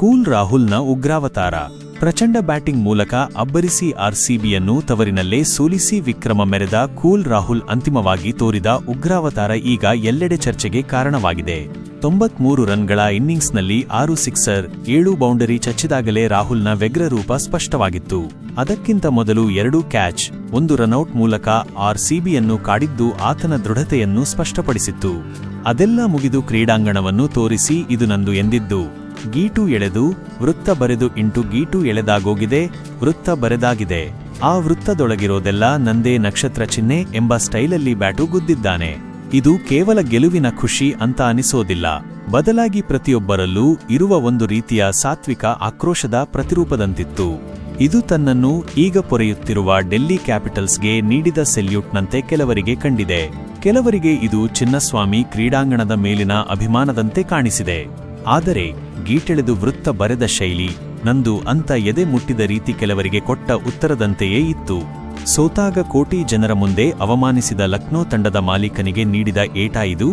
Cool ರಾಹುಲ್ನ ಉಗ್ರಾವತಾರ. ಪ್ರಚಂಡ batting ಮೂಲಕ ಅಬ್ಬರಿಸಿ ಆರ್ಸಿಬಿಯನ್ನು ತವರಿನಲ್ಲೇ ಸೋಲಿಸಿ ವಿಕ್ರಮ ಮೆರೆದ ಕೂಲ್ ರಾಹುಲ್ ಅಂತಿಮವಾಗಿ ತೋರಿದ ಉಗ್ರಾವತಾರ ಈಗ ಎಲ್ಲೆಡೆ ಚರ್ಚೆಗೆ ಕಾರಣವಾಗಿದೆ. ತೊಂಬತ್ಮೂರು ರನ್ಗಳ ಇನ್ನಿಂಗ್ಸ್ನಲ್ಲಿ ಆರು ಸಿಕ್ಸರ್, ಏಳು ಬೌಂಡರಿ ಚಚ್ಚಿದಾಗಲೇ ರಾಹುಲ್ನ ವ್ಯಗ್ರರೂಪ ಸ್ಪಷ್ಟವಾಗಿತ್ತು. ಅದಕ್ಕಿಂತ ಮೊದಲು ಎರಡು ಕ್ಯಾಚ್, ಒಂದು ರನೌಟ್ ಮೂಲಕ ಆರ್ಸಿಬಿಯನ್ನು ಕಾಡಿದ್ದು ಆತನ ದೃಢತೆಯನ್ನು ಸ್ಪಷ್ಟಪಡಿಸಿತ್ತು. ಅದೆಲ್ಲ ಮುಗಿದು ಕ್ರೀಡಾಂಗಣವನ್ನು ತೋರಿಸಿ ಇದು ನಂದು ಎಂದಿದ್ದು. ಗೀಟು ಎಳೆದು ವೃತ್ತ ಬರೆದು ಇಂಟು ಗೀಟು ಎಳೆದಾಗೋಗಿದೆ, ವೃತ್ತ ಬರೆದಾಗಿದೆ. ಆ ವೃತ್ತದೊಳಗಿರೋದೆಲ್ಲ ನಂದೇ ನಕ್ಷತ್ರ ಚಿಹ್ನೆ ಎಂಬ ಸ್ಟೈಲಲ್ಲಿ ಬ್ಯಾಟು ಗುದ್ದಿದ್ದಾನೆ. ಇದು ಕೇವಲ ಗೆಲುವಿನ ಖುಷಿ ಅಂತ ಅನಿಸೋದಿಲ್ಲ. ಬದಲಾಗಿ ಪ್ರತಿಯೊಬ್ಬರಲ್ಲೂ ಇರುವ ಒಂದು ರೀತಿಯ ಸಾತ್ವಿಕ ಆಕ್ರೋಶದ ಪ್ರತಿರೂಪದಂತಿತ್ತು. ಇದು ತನ್ನನ್ನು ಈಗ ಪೊರೆಯುತ್ತಿರುವ ಡೆಲ್ಲಿ ಕ್ಯಾಪಿಟಲ್ಸ್ಗೆ ನೀಡಿದ ಸೆಲ್ಯೂಟ್ನಂತೆ ಕೆಲವರಿಗೆ ಕಂಡಿದೆ. ಕೆಲವರಿಗೆ ಇದು ಚಿನ್ನಸ್ವಾಮಿ ಕ್ರೀಡಾಂಗಣದ ಮೇಲಿನ ಅಭಿಮಾನದಂತೆ ಕಾಣಿಸಿದೆ. ಆದರೆ ಗೀಟೆಳೆದು ವೃತ್ತ ಬರೆದ ಶೈಲಿ ನಂದು ಅಂತ ಎದೆ ಮುಟ್ಟಿದ ರೀತಿ ಕೆಲವರಿಗೆ ಕೊಟ್ಟ ಉತ್ತರದಂತೆಯೇ ಇತ್ತು. ಸೋತಾಗ ಕೋಟಿ ಜನರ ಮುಂದೆ ಅವಮಾನಿಸಿದ ಲಕ್ನೋ ತಂಡದ ಮಾಲೀಕನಿಗೆ ನೀಡಿದ ಏಟ ಇದು.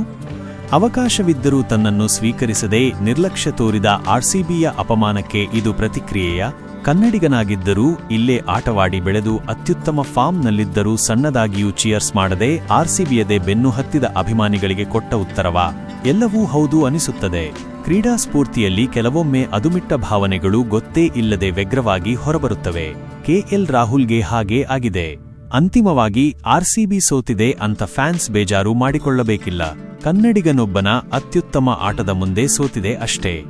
ಅವಕಾಶವಿದ್ದರೂ ತನ್ನನ್ನು ಸ್ವೀಕರಿಸದೆ ನಿರ್ಲಕ್ಷ್ಯ ತೋರಿದ ಆರ್ಸಿಬಿಯ ಅಪಮಾನಕ್ಕೆ ಇದು ಪ್ರತಿಕ್ರಿಯೆಯ. ಕನ್ನಡಿಗನಾಗಿದ್ದರೂ ಇಲ್ಲೇ ಆಟವಾಡಿ ಬೆಳೆದು ಅತ್ಯುತ್ತಮ ಫಾರ್ಮ್ನಲ್ಲಿದ್ದರೂ ಸಣ್ಣದಾಗಿಯೂ ಚಿಯರ್ಸ್ ಮಾಡದೆ ಆರ್ಸಿಬಿಯದೆ ಬೆನ್ನು ಹತ್ತಿದ ಅಭಿಮಾನಿಗಳಿಗೆ ಕೊಟ್ಟ ಉತ್ತರವ. ಎಲ್ಲವೂ ಹೌದು ಅನಿಸುತ್ತದೆ. ಕ್ರೀಡಾ ಸ್ಫೂರ್ತಿಯಲ್ಲಿ ಕೆಲವೊಮ್ಮೆ ಅದುಮಿಟ್ಟ ಭಾವನೆಗಳು ಗೊತ್ತೇ ಇಲ್ಲದೆ ವ್ಯಗ್ರವಾಗಿ ಹೊರಬರುತ್ತವೆ. ಕೆಎಲ್ ರಾಹುಲ್ಗೆ ಹಾಗೆ ಆಗಿದೆ. ಅಂತಿಮವಾಗಿ ಆರ್ಸಿಬಿ ಸೋತಿದೆ ಅಂತ ಫ್ಯಾನ್ಸ್ ಬೇಜಾರು ಮಾಡಿಕೊಳ್ಳಬೇಕಿಲ್ಲ. ಕನ್ನಡಿಗನೊಬ್ಬನ ಅತ್ಯುತ್ತಮ ಆಟದ ಮುಂದೆ ಸೋತಿದೆ ಅಷ್ಟೇ.